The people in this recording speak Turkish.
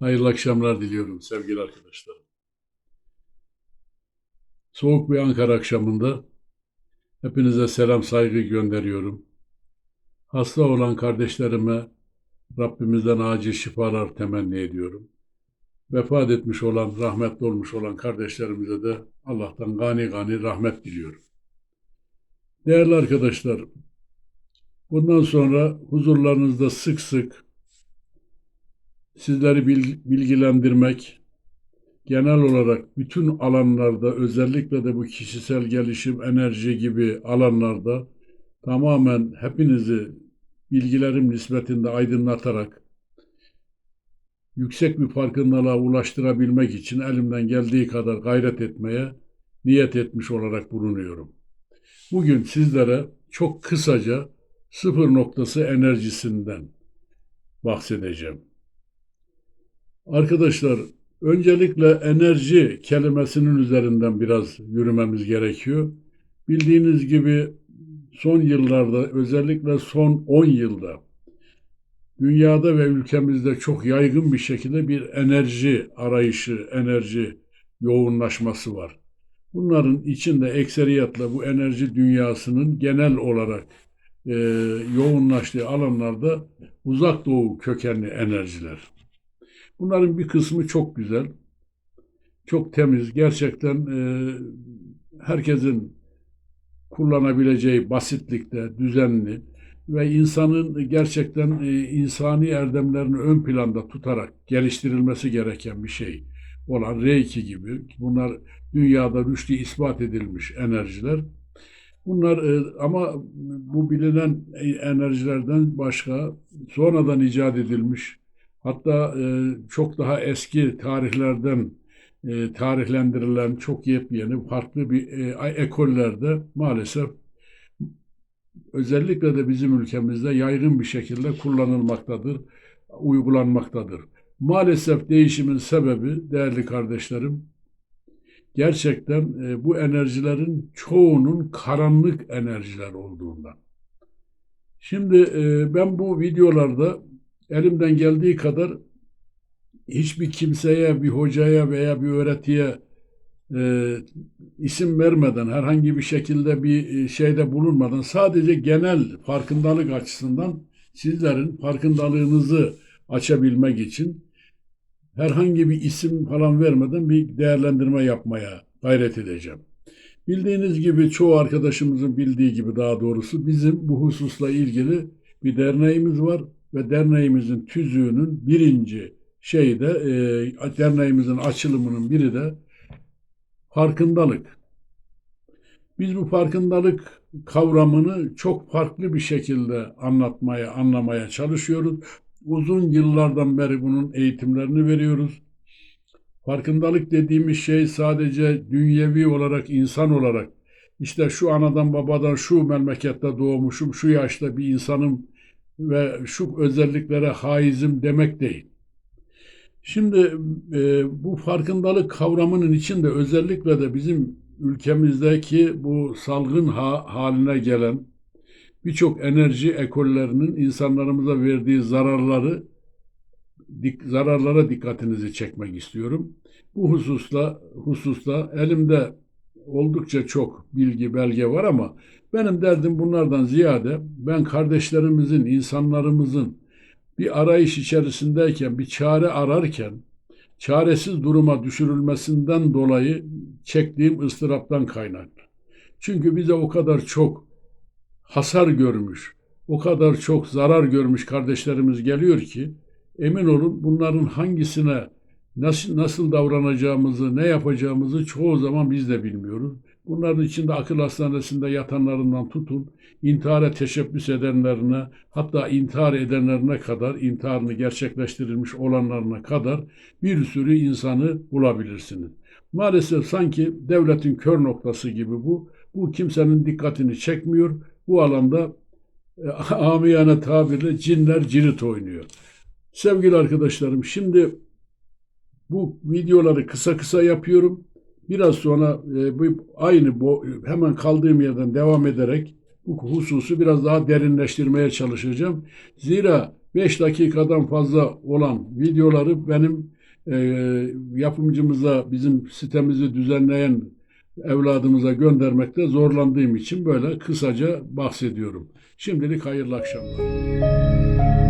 Hayırlı akşamlar diliyorum sevgili arkadaşlarım. Soğuk bir Ankara akşamında hepinize selam saygı gönderiyorum. Hasta olan kardeşlerime Rabbimizden acil şifalar temenni ediyorum. Vefat etmiş olan, rahmetli olmuş olan kardeşlerimize de Allah'tan gani gani rahmet diliyorum. Değerli arkadaşlar, bundan sonra huzurlarınızda sık sık sizleri bil- bilgilendirmek, genel olarak bütün alanlarda özellikle de bu kişisel gelişim, enerji gibi alanlarda tamamen hepinizi bilgilerim nispetinde aydınlatarak yüksek bir farkındalığa ulaştırabilmek için elimden geldiği kadar gayret etmeye niyet etmiş olarak bulunuyorum. Bugün sizlere çok kısaca sıfır noktası enerjisinden bahsedeceğim. Arkadaşlar, öncelikle enerji kelimesinin üzerinden biraz yürümemiz gerekiyor. Bildiğiniz gibi son yıllarda, özellikle son 10 yılda dünyada ve ülkemizde çok yaygın bir şekilde bir enerji arayışı, enerji yoğunlaşması var. Bunların içinde ekseriyetle bu enerji dünyasının genel olarak e, yoğunlaştığı alanlarda uzak doğu kökenli enerjiler. Bunların bir kısmı çok güzel, çok temiz, gerçekten e, herkesin kullanabileceği basitlikte, düzenli ve insanın gerçekten e, insani erdemlerini ön planda tutarak geliştirilmesi gereken bir şey olan Reiki gibi. Bunlar dünyada rüştü ispat edilmiş enerjiler. Bunlar e, ama bu bilinen enerjilerden başka sonradan icat edilmiş hatta e, çok daha eski tarihlerden e, tarihlendirilen çok yepyeni farklı bir e, ekollerde maalesef özellikle de bizim ülkemizde yaygın bir şekilde kullanılmaktadır, uygulanmaktadır. Maalesef değişimin sebebi değerli kardeşlerim gerçekten e, bu enerjilerin çoğunun karanlık enerjiler olduğundan. Şimdi e, ben bu videolarda elimden geldiği kadar hiçbir kimseye, bir hocaya veya bir öğretiye e, isim vermeden, herhangi bir şekilde bir e, şeyde bulunmadan sadece genel farkındalık açısından sizlerin farkındalığınızı açabilmek için herhangi bir isim falan vermeden bir değerlendirme yapmaya gayret edeceğim. Bildiğiniz gibi çoğu arkadaşımızın bildiği gibi daha doğrusu bizim bu hususla ilgili bir derneğimiz var ve derneğimizin tüzüğünün birinci şeyi de e, derneğimizin açılımının biri de farkındalık. Biz bu farkındalık kavramını çok farklı bir şekilde anlatmaya, anlamaya çalışıyoruz. Uzun yıllardan beri bunun eğitimlerini veriyoruz. Farkındalık dediğimiz şey sadece dünyevi olarak, insan olarak işte şu anadan babadan şu memlekette doğmuşum, şu yaşta bir insanım ve şu özelliklere haizim demek değil. Şimdi e, bu farkındalık kavramının içinde özellikle de bizim ülkemizdeki bu salgın ha, haline gelen birçok enerji ekollerinin insanlarımıza verdiği zararları dik, zararlara dikkatinizi çekmek istiyorum. Bu hususla hususta elimde oldukça çok bilgi belge var ama benim derdim bunlardan ziyade ben kardeşlerimizin, insanlarımızın bir arayış içerisindeyken, bir çare ararken çaresiz duruma düşürülmesinden dolayı çektiğim ıstıraptan kaynaklı. Çünkü bize o kadar çok hasar görmüş, o kadar çok zarar görmüş kardeşlerimiz geliyor ki emin olun bunların hangisine nasıl, nasıl davranacağımızı, ne yapacağımızı çoğu zaman biz de bilmiyoruz. Bunların içinde akıl hastanesinde yatanlarından tutun, intihara teşebbüs edenlerine, hatta intihar edenlerine kadar, intiharını gerçekleştirilmiş olanlarına kadar bir sürü insanı bulabilirsiniz. Maalesef sanki devletin kör noktası gibi bu. Bu kimsenin dikkatini çekmiyor. Bu alanda e, amiyane tabirle cinler cirit oynuyor. Sevgili arkadaşlarım şimdi bu videoları kısa kısa yapıyorum. Biraz sonra e, bu aynı bu hemen kaldığım yerden devam ederek bu hususu biraz daha derinleştirmeye çalışacağım. Zira 5 dakikadan fazla olan videoları benim e, yapımcımıza, bizim sitemizi düzenleyen evladımıza göndermekte zorlandığım için böyle kısaca bahsediyorum. Şimdilik hayırlı akşamlar.